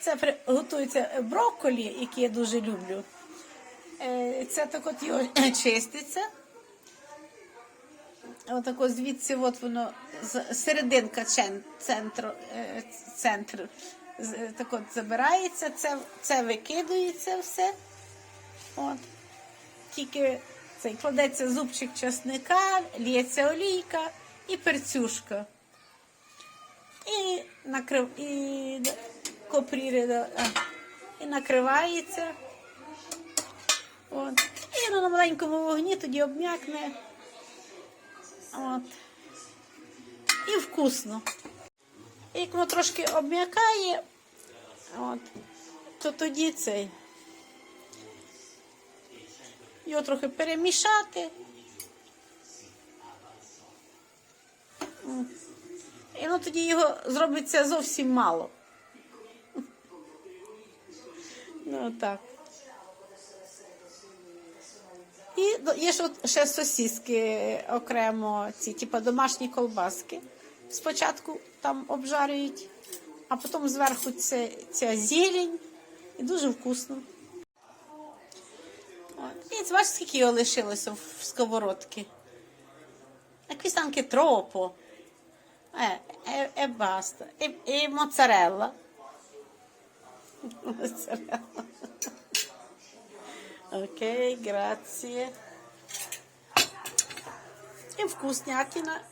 Це готується брокколі, який я дуже люблю. Е, Це так от його чиститься. Отак ось звідси от воно серединка центру, е, центр так от забирається, це, це викидується все. От. Тільки цей кладеться зубчик часника, лється олійка і перцюшка. І накрив і копріри, і накривається. От. І воно на маленькому вогні тоді обм'якне. От. І вкусно. І як воно трошки обм'якає, от, то тоді цей. Його трохи перемішати. І ну тоді його зробиться зовсім мало. Ну так. І є ж ще сосиски окремо, ці, типу домашні колбаски. Спочатку там обжарюють, а потім зверху це, ця зелень. І дуже вкусно. От. І бачите, скільки його лишилося в сковородці. Якісь там тропо. Е, е, е баста. І, і моцарелла. ok, grazie. E вкуснятина.